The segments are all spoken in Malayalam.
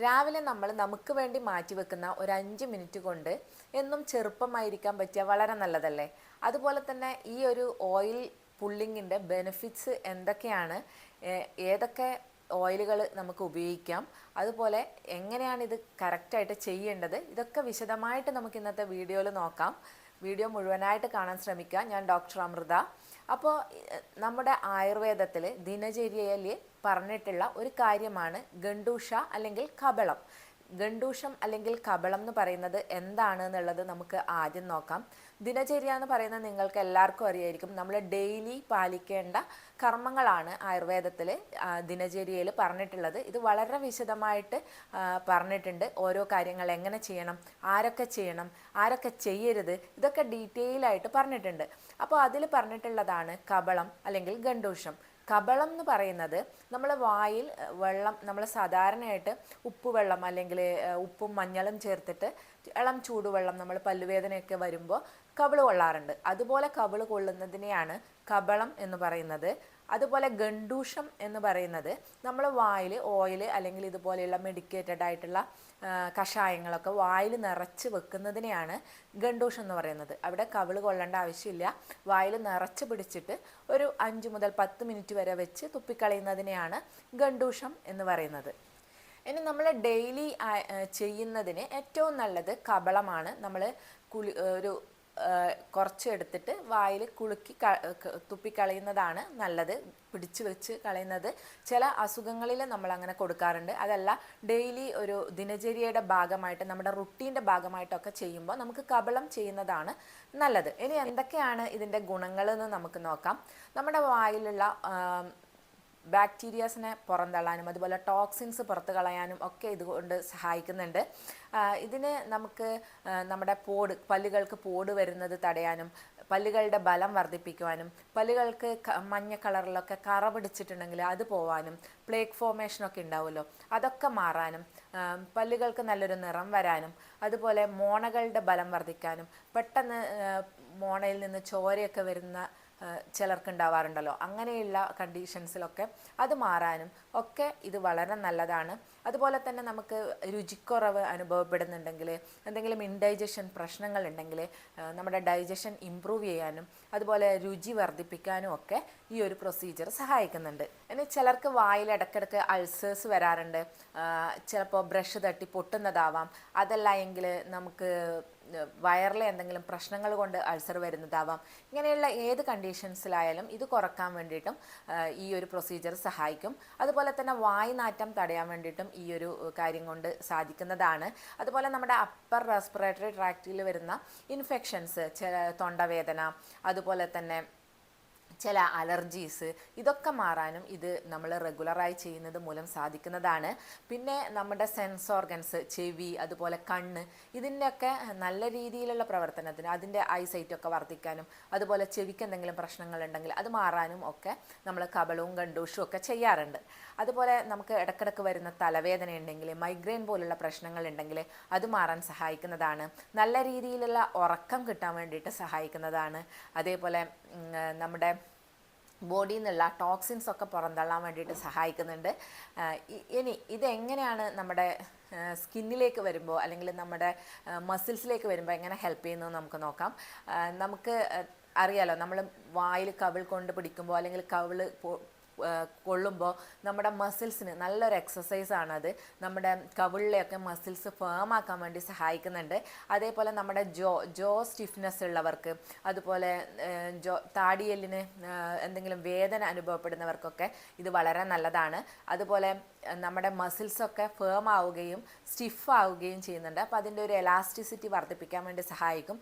രാവിലെ നമ്മൾ നമുക്ക് വേണ്ടി മാറ്റിവെക്കുന്ന ഒരു അഞ്ച് മിനിറ്റ് കൊണ്ട് എന്നും ചെറുപ്പമായിരിക്കാൻ പറ്റിയ വളരെ നല്ലതല്ലേ? അതുപോലെ തന്നെ ഈ ഒരു ഓയിൽ പുള്ളിങ്ങിന്റെ ബെനിഫിറ്റ്സ് എന്തൊക്കെയാണ്? ഏതൊക്കെ ഓയിലുകൾ നമുക്ക് ഉപയോഗിക്കാം? അതുപോലെ എങ്ങനെയാണ് ഇത് കറക്റ്റായിട്ട് ചെയ്യേണ്ടത്? ഇതൊക്കെ വിശദമായിട്ട് നമുക്ക് ഇന്നത്തെ വീഡിയോയിൽ നോക്കാം. വീഡിയോ മുഴുവനായിട്ട് കാണാൻ ശ്രമിക്കുക. ഞാൻ ഡോക്ടർ അമൃത. അപ്പോൾ നമ്മുടെ ആയുർവേദത്തിൽ ദിനചര്യയിൽ പറഞ്ഞിട്ടുള്ള ഒരു കാര്യമാണ് ഗണ്ടൂഷ അല്ലെങ്കിൽ കബളം. ഗണ്ടൂഷം അല്ലെങ്കിൽ കബളം എന്ന് പറയുന്നത് എന്താണ് എന്നുള്ളത് നമുക്ക് ആദ്യം നോക്കാം. ദിനചര്യ എന്ന് പറയുന്നത് നിങ്ങൾക്ക് എല്ലാവർക്കും അറിയായിരിക്കും. നമ്മൾ ഡെയിലി പാലിക്കേണ്ട കർമ്മങ്ങളാണ് ആയുർവേദത്തിൽ ദിനചര്യയിൽ പറഞ്ഞിട്ടുള്ളത്. ഇത് വളരെ വിശദമായിട്ട് പറഞ്ഞിട്ടുണ്ട്. ഓരോ കാര്യങ്ങൾ എങ്ങനെ ചെയ്യണം ആരൊക്കെ ചെയ്യണം ആരൊക്കെ ചെയ്യരുത് ഇതൊക്കെ ഡീറ്റെയിൽ ആയിട്ട് പറഞ്ഞിട്ടുണ്ട്. അപ്പോൾ അതിൽ പറഞ്ഞിട്ടുള്ളതാണ് കബളം അല്ലെങ്കിൽ ഗണ്ടൂഷം. കബളം എന്ന് പറയുന്നത് നമ്മൾ വായിൽ വെള്ളം നമ്മൾ സാധാരണയായിട്ട് ഉപ്പ് വെള്ളം അല്ലെങ്കിൽ ഉപ്പും മഞ്ഞളും ചേർത്തിട്ട് ഇളം ചൂടുവെള്ളം നമ്മൾ പല്ലുവേദനയൊക്കെ വരുമ്പോൾ കവിൾ കൊള്ളാറുണ്ട്. അതുപോലെ കവിൾ കൊള്ളുന്നതിനെയാണ് കബളം എന്ന് പറയുന്നത്. അതുപോലെ ഗണ്ടൂഷം എന്ന് പറയുന്നത് നമ്മൾ വായിൽ ഓയിൽ അല്ലെങ്കിൽ ഇതുപോലെയുള്ള മെഡിക്കേറ്റഡ് ആയിട്ടുള്ള കഷായങ്ങളൊക്കെ വായിൽ നിറച്ച് വെക്കുന്നതിനെയാണ് ഗണ്ടൂഷം എന്ന് പറയുന്നത്. അവിടെ കവിൾ കൊള്ളേണ്ട ആവശ്യമില്ല. വായിൽ നിറച്ച് പിടിച്ചിട്ട് ഒരു അഞ്ച് മുതൽ പത്ത് മിനിറ്റ് വരെ വെച്ച് തുപ്പിക്കളയുന്നതിനെയാണ് ഗണ്ടൂഷം എന്ന് പറയുന്നത്. ഇനി നമ്മൾ ഡെയിലി ചെയ്യുന്നതിന് ഏറ്റവും നല്ലത് കബളമാണ്. നമ്മൾ കുളി ഒരു കുറച്ച് എടുത്തിട്ട് വായിൽ കുളുക്കി തുപ്പിക്കളയുന്നതാണ് നല്ലത്. പിടിച്ചു വെച്ച് കളയുന്നത്. ചില അസുഖങ്ങളിൽ നമ്മൾ അങ്ങനെ കൊടുക്കാറുണ്ട്. അതല്ല ഡെയിലി ഒരു ദിനചര്യയുടെ ഭാഗമായിട്ട് നമ്മുടെ റുട്ടീന്റെ ഭാഗമായിട്ടൊക്കെ ചെയ്യുമ്പോൾ നമുക്ക് കബളം ചെയ്യുന്നതാണ് നല്ലത്. ഇനി എന്തൊക്കെയാണ് ഇതിന്റെ ഗുണങ്ങളെന്ന് നമുക്ക് നോക്കാം. നമ്മുടെ വായിലുള്ള ബാക്ടീരിയാസിനെ പുറന്തള്ളാനും അതുപോലെ ടോക്സിൻസ് പുറത്ത് കളയാനും ഒക്കെ ഇതുകൊണ്ട് സഹായിക്കുന്നുണ്ട്. ഇതിന് നമുക്ക് നമ്മുടെ പോട് പല്ലുകൾക്ക് പോട് വരുന്നത് തടയാനും പല്ലുകളുടെ ബലം വർദ്ധിപ്പിക്കുവാനും പല്ലുകൾക്ക് മഞ്ഞ കളറിലൊക്കെ കറ പിടിച്ചിട്ടുണ്ടെങ്കിൽ അത് പോവാനും പ്ലേക്ക് ഫോമേഷനൊക്കെ ഉണ്ടാവുമല്ലോ അതൊക്കെ മാറാനും പല്ലുകൾക്ക് നല്ലൊരു നിറം വരാനും അതുപോലെ മോണകളുടെ ബലം വർദ്ധിക്കാനും പെട്ടെന്ന് മോണയിൽ നിന്ന് ചോരയൊക്കെ വരുന്ന ചിലർക്ക് ഉണ്ടാവാറുണ്ടല്ലോ അങ്ങനെയുള്ള കണ്ടീഷൻസിലൊക്കെ അത് മാറാനും ഒക്കെ ഇത് വളരെ നല്ലതാണ്. അതുപോലെ തന്നെ നമുക്ക് രുചിക്കുറവ് അനുഭവപ്പെടുന്നുണ്ടെങ്കിൽ എന്തെങ്കിലും ഇൻഡൈജഷൻ പ്രശ്നങ്ങൾ ഉണ്ടെങ്കിൽ നമ്മുടെ ഡൈജഷൻ ഇമ്പ്രൂവ് ചെയ്യാനും അതുപോലെ രുചി വർദ്ധിപ്പിക്കാനും ഒക്കെ ഈ ഒരു പ്രൊസീജിയർ സഹായിക്കുന്നുണ്ട്. ഇനി ചിലർക്ക് വായിൽ ഇടയ്ക്കിടയ്ക്ക് അൾസേഴ്സ് വരാറുണ്ട്. ചിലപ്പോൾ ബ്രഷ് തട്ടി പൊട്ടുന്നതാവാം. അതല്ല എങ്കിൽ നമുക്ക് വയറിലെ എന്തെങ്കിലും പ്രശ്നങ്ങൾ കൊണ്ട് അൾസർ വരുന്നതാവാം. ഇങ്ങനെയുള്ള ഏത് കണ്ടീഷൻസിലായാലും ഇത് കുറയ്ക്കാൻ വേണ്ടിയിട്ടും ഈ ഒരു പ്രൊസീജിയർ സഹായിക്കും. അതുപോലെ തന്നെ വായുനാറ്റം തടയാൻ വേണ്ടിയിട്ടും ഈ ഒരു കാര്യം കൊണ്ട് സാധിക്കുന്നതാണ്. അതുപോലെ നമ്മുടെ അപ്പർ റെസ്പിറേറ്ററി ട്രാക്റ്റിൽ വരുന്ന ഇൻഫെക്ഷൻസ് തൊണ്ടവേദന അതുപോലെ തന്നെ ചില അലർജീസ് ഇതൊക്കെ മാറാനും ഇത് നമ്മൾ റെഗുലറായി ചെയ്യുന്നത് മൂലം സാധിക്കുന്നതാണ്. പിന്നെ നമ്മുടെ സെൻസ് ഓർഗൻസ് ചെവി അതുപോലെ കണ്ണ് ഇതിന്റെയൊക്കെ നല്ല രീതിയിലുള്ള പ്രവർത്തനത്തിന് അതിന്റെ ഐസൈറ്റ് ഒക്കെ വർദ്ധിക്കാനും അതുപോലെ ചെവിക്ക് എന്തെങ്കിലും പ്രശ്നങ്ങൾ ഉണ്ടെങ്കിൽ അത് മാറാനും ഒക്കെ നമ്മൾ കബളവും ഗണ്ടൂഷും ഒക്കെ ചെയ്യാറുണ്ട്. അതുപോലെ നമുക്ക് ഇടക്കിടക്ക് വരുന്ന തലവേദന ഉണ്ടെങ്കിൽ മൈഗ്രെയിൻ പോലുള്ള പ്രശ്നങ്ങൾ ഉണ്ടെങ്കിൽ അത് മാറാൻ സഹായിക്കുന്നതാണ്. നല്ല രീതിയിലുള്ള ഉറക്കം കിട്ടാൻ വേണ്ടിയിട്ട് സഹായിക്കുന്നതാണ്. അതേപോലെ നമ്മുടെ ബോഡിയിൽ നിന്നുള്ള ടോക്സിൻസ് ഒക്കെ പുറന്തള്ളാൻ വേണ്ടിയിട്ട് സഹായിക്കുന്നുണ്ട്. ഇനി ഇതെങ്ങനെയാണ് നമ്മുടെ സ്കിന്നിലേക്ക് വരുമ്പോൾ അല്ലെങ്കിൽ നമ്മുടെ മസിൽസിലേക്ക് വരുമ്പോൾ എങ്ങനെ ഹെൽപ്പ് ചെയ്യുന്നു നമുക്ക് നോക്കാം. നമുക്ക് അറിയാലോ നമ്മൾ വായിൽ കവിൾ കൊണ്ട് പിടിക്കുമ്പോൾ അല്ലെങ്കിൽ കവിൾ പൊ- കൊള്ളുമ്പോൾ നമ്മുടെ മസിൽസിന് നല്ലൊരു എക്സസൈസ് ആണത്. നമ്മുടെ കവിളിലെയൊക്കെ മസിൽസ് ഫേം ആക്കാൻ വേണ്ടി സഹായിക്കുന്നുണ്ട്. അതേപോലെ നമ്മുടെ ജോ ജോ സ്റ്റിഫ്നെസ് ഉള്ളവർക്ക് അതുപോലെ ജോ താടിയെല്ലിന് എന്തെങ്കിലും വേദന അനുഭവപ്പെടുന്നവർക്കൊക്കെ ഇത് വളരെ നല്ലതാണ്. അതുപോലെ നമ്മുടെ മസിൽസൊക്കെ ഫേം ആവുകയും സ്റ്റിഫ് ആവുകയും ചെയ്യുന്നുണ്ട്. അപ്പോൾ അതിന്റെ ഒരു എലാസ്റ്റിസിറ്റി വർദ്ധിപ്പിക്കാൻ വേണ്ടി സഹായിക്കും.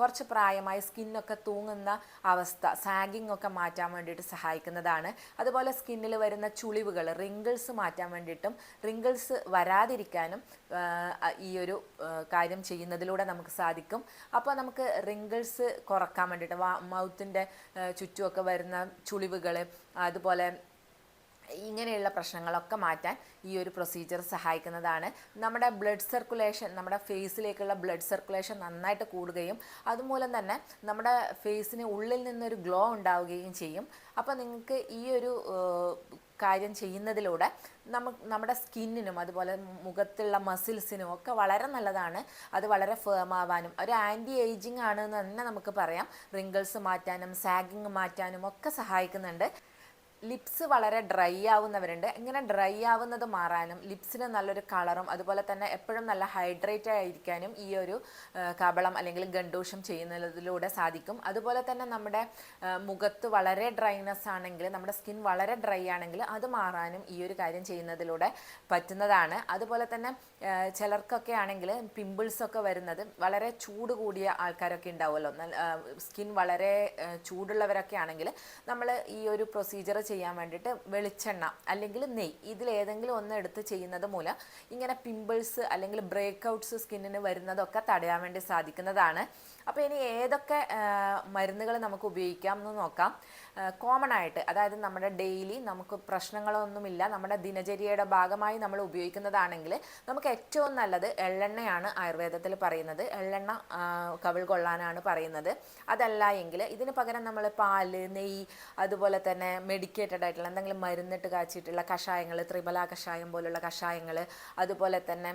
കുറച്ച് പ്രായമായി സ്കിന്നൊക്കെ തൂങ്ങുന്ന അവസ്ഥ സാഗിങ് ഒക്കെ മാറ്റാൻ വേണ്ടിയിട്ട് സഹായിക്കുന്നതാണ്. അതുപോലെ സ്കിന്നിൽ വരുന്ന ചുളിവുകൾ റിങ്കിൾസ് മാറ്റാൻ വേണ്ടിയിട്ടും റിങ്കിൾസ് വരാതിരിക്കാനും ഈ ഒരു കാര്യം ചെയ്യുന്നതിലൂടെ നമുക്ക് സാധിക്കും. അപ്പോൾ നമുക്ക് റിങ്കിൾസ് കുറയ്ക്കാൻ വേണ്ടിയിട്ട് മൗത്തിന്റെ ചുറ്റുമൊക്കെ വരുന്ന ചുളിവുകൾ അതുപോലെ ഇങ്ങനെയുള്ള പ്രശ്നങ്ങളൊക്കെ മാറ്റാൻ ഈ ഒരു പ്രൊസീജിയർ സഹായിക്കുന്നതാണ്. നമ്മുടെ ബ്ലഡ് സർക്കുലേഷൻ നമ്മുടെ ഫേസിലേക്കുള്ള ബ്ലഡ് സർക്കുലേഷൻ നന്നായിട്ട് കൂടുകയും അതുമൂലം തന്നെ നമ്മുടെ ഫേസിന് ഉള്ളിൽ നിന്നൊരു ഗ്ലോ ഉണ്ടാവുകയും ചെയ്യും. അപ്പോൾ നിങ്ങൾക്ക് ഈ ഒരു കാര്യം ചെയ്യുന്നതിലൂടെ നമ്മ നമ്മുടെ സ്കിന്നിനും അതുപോലെ മുഖത്തുള്ള മസിൽസിനും ഒക്കെ വളരെ നല്ലതാണ്. അത് വളരെ ഫേം ആവാനും ഒരു ആന്റി ഏജിങ് ആണ് എന്ന് തന്നെ നമുക്ക് പറയാം. റിങ്കിൾസ് മാറ്റാനും സാഗിങ് മാറ്റാനും ഒക്കെ സഹായിക്കുന്നുണ്ട്. ലിപ്സ് വളരെ ഡ്രൈ ആവുന്നവരുണ്ട്. ഇങ്ങനെ ഡ്രൈ ആവുന്നത് മാറാനും ലിപ്സിന് നല്ലൊരു കളറും അതുപോലെ തന്നെ എപ്പോഴും നല്ല ഹൈഡ്രേറ്റ് ആയിരിക്കാനും ഈ ഒരു കബളം അല്ലെങ്കിൽ ഗണ്ടൂഷം ചെയ്യുന്നതിലൂടെ സാധിക്കും. അതുപോലെ തന്നെ നമ്മുടെ മുഖത്ത് വളരെ ഡ്രൈനെസ് ആണെങ്കിൽ നമ്മുടെ സ്കിൻ വളരെ ഡ്രൈ ആണെങ്കിൽ അത് മാറാനും ഈ ഒരു കാര്യം ചെയ്യുന്നതിലൂടെ പറ്റുന്നതാണ്. അതുപോലെ തന്നെ ചിലർക്കൊക്കെ ആണെങ്കിൽ പിമ്പിൾസ് ഒക്കെ വരുന്നത് വളരെ ചൂട് കൂടിയ ആൾക്കാരൊക്കെ ഉണ്ടാവുമല്ലോ. സ്കിൻ വളരെ ചൂടുള്ളവരൊക്കെ ആണെങ്കിൽ നമ്മൾ ഈ ഒരു പ്രൊസീജിയർ ചെയ്യാൻ വേണ്ടിയിട്ട് വെളിച്ചെണ്ണ അല്ലെങ്കിൽ നെയ് ഇതിൽ ഏതെങ്കിലും ഒന്ന് എടുത്ത് ചെയ്യുന്നത് മൂലം ഇങ്ങനെ പിമ്പിൾസ് അല്ലെങ്കിൽ ബ്രേക്ക് ഔട്ട്സ് സ്കിന്നിന് വരുന്നതൊക്കെ തടയാൻ വേണ്ടി സാധിക്കുന്നതാണ്. അപ്പോൾ ഇനി ഏതൊക്കെ മരുന്നുകൾ നമുക്ക് ഉപയോഗിക്കാം എന്ന് നോക്കാം. കോമൺ ആയിട്ട് അതായത് നമ്മുടെ ഡെയിലി നമുക്ക് പ്രശ്നങ്ങളൊന്നുമില്ല നമ്മുടെ ദിനചര്യയുടെ ഭാഗമായി നമ്മൾ ഉപയോഗിക്കുന്നതാണെങ്കിൽ നമുക്ക് ഏറ്റവും നല്ലത് എള്ളെണ്ണയാണ് ആയുർവേദത്തിൽ പറയുന്നത്. എള്ളെണ്ണ കവിൾ കൊള്ളാനാണ് പറയുന്നത്. അതല്ല എങ്കിൽ ഇതിന് പകരം നമ്മൾ പാൽ നെയ്യ് അതുപോലെ തന്നെ മെഡിക്കേറ്റഡ് ആയിട്ടുള്ള എന്തെങ്കിലും മരുന്നിട്ട് കാച്ചിട്ടുള്ള കഷായങ്ങൾ ത്രിബല കഷായം പോലുള്ള കഷായങ്ങൾ അതുപോലെ തന്നെ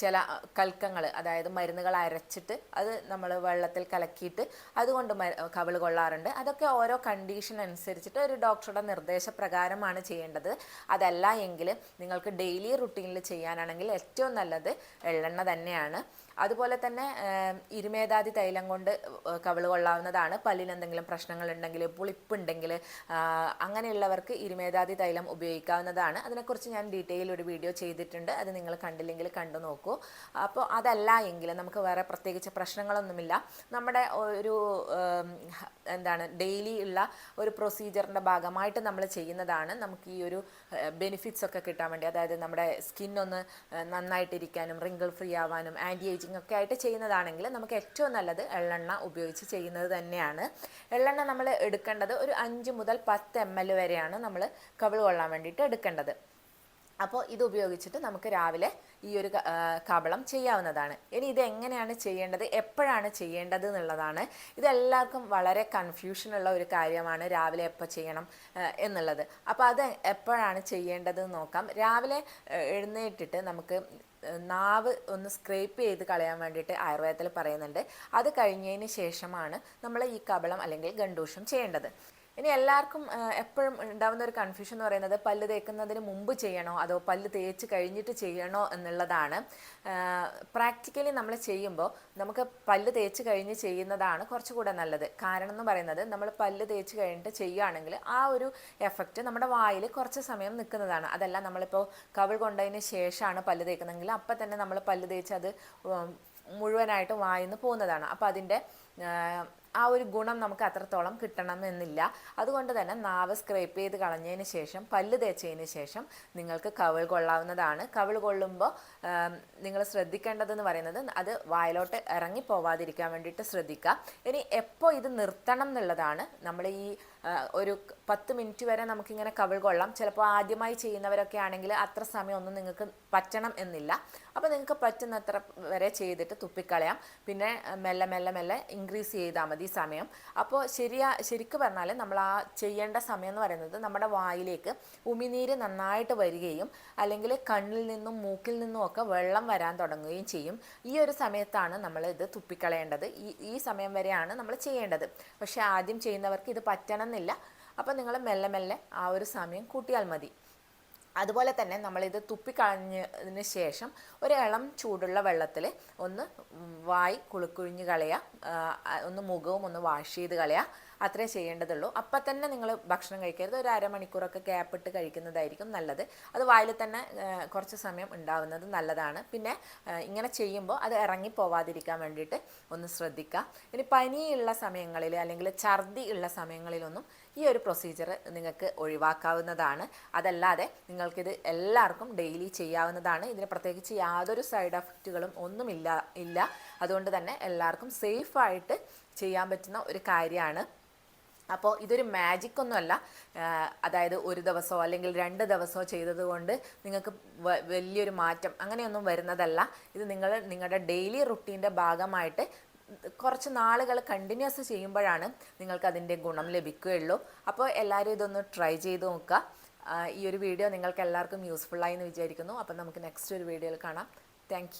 ചില കൽക്കങ്ങൾ അതായത് മരുന്നുകൾ അരച്ചിട്ട് അത് നമ്മൾ വെള്ളത്തിൽ കലക്കിയിട്ട് അതുകൊണ്ട് കവിൾ കൊള്ളാറുണ്ട്. അതൊക്കെ ഓരോ കണ്ടീഷൻ അനുസരിച്ചിട്ട് ഒരു ഡോക്ടറുടെ നിർദ്ദേശപ്രകാരമാണ് ചെയ്യേണ്ടത്. അതല്ല എങ്കിൽ നിങ്ങൾക്ക് ഡെയിലി റുട്ടീനിൽ ചെയ്യാനാണെങ്കിൽ ഏറ്റവും നല്ലത് എള്ളെണ്ണ തന്നെയാണ്. അതുപോലെ തന്നെ ഇരുമേധാതി തൈലം കൊണ്ട് കവിൾ കൊള്ളാവുന്നതാണ്. പല്ലിന് എന്തെങ്കിലും പ്രശ്നങ്ങൾ പ്രശ്നങ്ങളുണ്ടെങ്കിൽ പുളിപ്പുണ്ടെങ്കിൽ അങ്ങനെയുള്ളവർക്ക് ഇരുമേതാതി തൈലം ഉപയോഗിക്കാവുന്നതാണ്. അതിനെക്കുറിച്ച് ഞാൻ ഡീറ്റെയിൽ ഒരു വീഡിയോ ചെയ്തിട്ടുണ്ട്. അത് നിങ്ങൾ കണ്ടില്ലെങ്കിൽ കണ്ടു നോക്കൂ. അപ്പോൾ അതല്ല എങ്കിൽ നമുക്ക് വേറെ പ്രത്യേകിച്ച് പ്രശ്നങ്ങളൊന്നുമില്ല. നമ്മുടെ ഒരു എന്താണ് ഡെയിലി ഉള്ള ഒരു പ്രൊസീജിയറിന്റെ ഭാഗമായിട്ട് നമ്മൾ ചെയ്യുന്നതാണ് നമുക്ക് ഈ ഒരു ബെനിഫിറ്റ്സ് ഒക്കെ കിട്ടാൻ വേണ്ടി. അതായത് നമ്മുടെ സ്കിൻ ഒന്ന് നന്നായിട്ടിരിക്കാനും റിങ്കിൾ ഫ്രീ ആവാനും ആന്റി ഏജിങ് ഒക്കെ ആയിട്ട് ചെയ്യുന്നതാണെങ്കിൽ നമുക്ക് ഏറ്റവും നല്ലത് എള്ളെണ്ണ ഉപയോഗിച്ച് ചെയ്യുന്നത് തന്നെയാണ്. എള്ളെണ്ണ നമ്മൾ എടുക്കേണ്ടത് ഒരു അഞ്ച് മുതൽ പത്ത് എം എൽ വരെയാണ് നമ്മൾ കവിൾ കൊള്ളാൻ വേണ്ടിയിട്ട് എടുക്കേണ്ടത്. അപ്പോൾ ഇത് ഉപയോഗിച്ചിട്ട് നമുക്ക് രാവിലെ ഈ ഒരു കബളം ചെയ്യാവുന്നതാണ്. ഇനി ഇത് എങ്ങനെയാണ് ചെയ്യേണ്ടത്? എപ്പോഴാണ് ചെയ്യേണ്ടത് എന്നുള്ളതാണ്. ഇതെല്ലാവർക്കും വളരെ കൺഫ്യൂഷനുള്ള ഒരു കാര്യമാണ് രാവിലെ എപ്പോൾ ചെയ്യണം എന്നുള്ളത്. അപ്പോൾ അത് എപ്പോഴാണ് ചെയ്യേണ്ടത് നോക്കാം. രാവിലെ എഴുന്നേറ്റിട്ട് നമുക്ക് നാവ് ഒന്ന് സ്ക്രേപ്പ് ചെയ്ത് കളയാൻ വേണ്ടിയിട്ട് ആയുർവേദത്തിൽ പറയുന്നുണ്ട്. അത് കഴിഞ്ഞതിന് ശേഷമാണ് നമ്മൾ ഈ കബളം അല്ലെങ്കിൽ ഗണ്ടൂഷം ചെയ്യേണ്ടത്. ഇനി എല്ലാവർക്കും എപ്പോഴും ഉണ്ടാവുന്ന ഒരു കൺഫ്യൂഷൻ എന്ന് പറയുന്നത് പല്ല് തേക്കുന്നതിന് മുമ്പ് ചെയ്യണോ അതോ പല്ല് തേച്ച് കഴിഞ്ഞിട്ട് ചെയ്യണോ എന്നുള്ളതാണ്. പ്രാക്ടിക്കലി നമ്മൾ ചെയ്യുമ്പോൾ നമുക്ക് പല്ല് തേച്ച് കഴിഞ്ഞ് ചെയ്യുന്നതാണ് കുറച്ചുകൂടെ നല്ലത്. കാരണം എന്ന് പറയുന്നത് നമ്മൾ പല്ല് തേച്ച് കഴിഞ്ഞിട്ട് ചെയ്യുകയാണെങ്കിൽ ആ ഒരു എഫക്റ്റ് നമ്മുടെ വായിൽ കുറച്ച് സമയം നിൽക്കുന്നതാണ്. അതല്ല നമ്മളിപ്പോൾ കവിൾ കൊണ്ടതിന് ശേഷമാണ് പല്ല് തേക്കുന്നതെങ്കിൽ അപ്പം തന്നെ നമ്മൾ പല്ല് തേച്ച് അത് മുഴുവനായിട്ട് വായിന്ന് പോകുന്നതാണ്. അപ്പോൾ അതിന്റെ ആ ഒരു ഗുണം നമുക്ക് അത്രത്തോളം കിട്ടണം എന്നില്ല. അതുകൊണ്ട് തന്നെ നാവ് സ്ക്രേപ്പ് ചെയ്ത് കളഞ്ഞതിന് ശേഷം പല്ല് തേച്ചതിന് ശേഷം നിങ്ങൾക്ക് കവൾ കൊള്ളാവുന്നതാണ്. കവൾ കൊള്ളുമ്പോൾ നിങ്ങൾ ശ്രദ്ധിക്കേണ്ടതെന്ന് പറയുന്നത് അത് വായിലോട്ട് ഇറങ്ങി പോവാതിരിക്കാൻ വേണ്ടിയിട്ട് ശ്രദ്ധിക്കുക. ഇനി എപ്പോൾ ഇത് നിർത്തണം എന്നുള്ളതാണ് നമ്മൾ ഈ ഒരു പത്ത് മിനിറ്റ് വരെ നമുക്കിങ്ങനെ കവിൾ കൊള്ളാം. ചിലപ്പോൾ ആദ്യമായി ചെയ്യുന്നവരൊക്കെ ആണെങ്കിൽ അത്ര സമയമൊന്നും നിങ്ങൾക്ക് പറ്റണം എന്നില്ല. അപ്പോൾ നിങ്ങൾക്ക് പറ്റുന്നത്ര വരെ ചെയ്തിട്ട് തുപ്പിക്കളയാം. പിന്നെ മെല്ലെ മെല്ലെ മെല്ലെ ഇൻക്രീസ് ചെയ്താൽ മതി സമയം. അപ്പോൾ ശരിയാ ശരിക്കും പറഞ്ഞാൽ നമ്മൾ ആ ചെയ്യേണ്ട സമയം എന്ന് പറയുന്നത് നമ്മുടെ വായിലേക്ക് ഉമിനീര് നന്നായിട്ട് വരികയും അല്ലെങ്കിൽ കണ്ണിൽ നിന്നും മൂക്കിൽ നിന്നും ഒക്കെ വെള്ളം വരാൻ തുടങ്ങുകയും ചെയ്യും. ഈ ഒരു സമയത്താണ് നമ്മൾ ഇത് തുപ്പിക്കളയേണ്ടത്. ഈ ഈ സമയം വരെയാണ് നമ്മൾ ചെയ്യേണ്ടത്. പക്ഷേ ആദ്യം ചെയ്യുന്നവർക്ക് ഇത് പറ്റണമെന്നില്ല അപ്പം നിങ്ങൾ മെല്ലെ മെല്ലെ ആ ഒരു സമയം കൂട്ടിയാൽ മതി. അതുപോലെ തന്നെ നമ്മളിത് തുപ്പിക്കളഞ്ഞതിന് ശേഷം ഒരു ചൂടുള്ള വെള്ളത്തിൽ ഒന്ന് വായി കുളിക്കുഴിഞ്ഞ് കളയുക ഒന്ന് മുഖവും ഒന്ന് വാഷ് ചെയ്ത് കളയുക അത്രേ ചെയ്യേണ്ടതുള്ളൂ. അപ്പം തന്നെ നിങ്ങൾ ഭക്ഷണം കഴിക്കരുത്. ഒരു അരമണിക്കൂറൊക്കെ ഗ്യാപ്പ് ഇട്ട് കഴിക്കുന്നതായിരിക്കും നല്ലത്. അത് വായിൽ തന്നെ കുറച്ച് സമയം ഉണ്ടാവുന്നത് നല്ലതാണ്. പിന്നെ ഇങ്ങനെ ചെയ്യുമ്പോൾ അത് ഇറങ്ങി പോവാതിരിക്കാൻ വേണ്ടിയിട്ട് ഒന്ന് ശ്രദ്ധിക്കുക ഇനി പനിയുള്ള സമയങ്ങളിൽ അല്ലെങ്കിൽ ഛർദി ഉള്ള സമയങ്ങളിലൊന്നും ഈ ഒരു പ്രൊസീജിയർ നിങ്ങൾക്ക് ഒഴിവാക്കാവുന്നതാണ്. അതല്ലാതെ നിങ്ങൾക്കിത് എല്ലാവർക്കും ഡെയിലി ചെയ്യാവുന്നതാണ്. ഇതിന് പ്രത്യേകിച്ച് യാതൊരു സൈഡ് എഫക്റ്റുകളും ഒന്നുമില്ല ഇല്ല. അതുകൊണ്ട് തന്നെ എല്ലാവർക്കും സേഫായിട്ട് ചെയ്യാൻ പറ്റുന്ന ഒരു കാര്യമാണ്. അപ്പോൾ ഇതൊരു മാജിക് ഒന്നുമല്ല. അതായത് ഒരു ദിവസമോ അല്ലെങ്കിൽ രണ്ട് ദിവസമോ ചെയ്തത് കൊണ്ട് നിങ്ങൾക്ക് വലിയൊരു മാറ്റം അങ്ങനെയൊന്നും വരുന്നതല്ല. ഇത് നിങ്ങൾ നിങ്ങളുടെ ഡെയിലി റുട്ടീന്റെ ഭാഗമായിട്ട് കുറച്ച് നാളുകൾ കണ്ടിന്യൂസ് ചെയ്യുമ്പോഴാണ് നിങ്ങൾക്ക് അതിന്റെ ഗുണം ലഭിക്കുകയുള്ളൂ. അപ്പോൾ എല്ലാവരും ഇതൊന്ന് ട്രൈ ചെയ്ത് നോക്കുക. ഈ ഒരു വീഡിയോ നിങ്ങൾക്ക് എല്ലാവർക്കും യൂസ്ഫുള്ളായി എന്ന് വിചാരിക്കുന്നു. അപ്പം നമുക്ക് നെക്സ്റ്റ് ഒരു വീഡിയോയിൽ കാണാം. താങ്ക്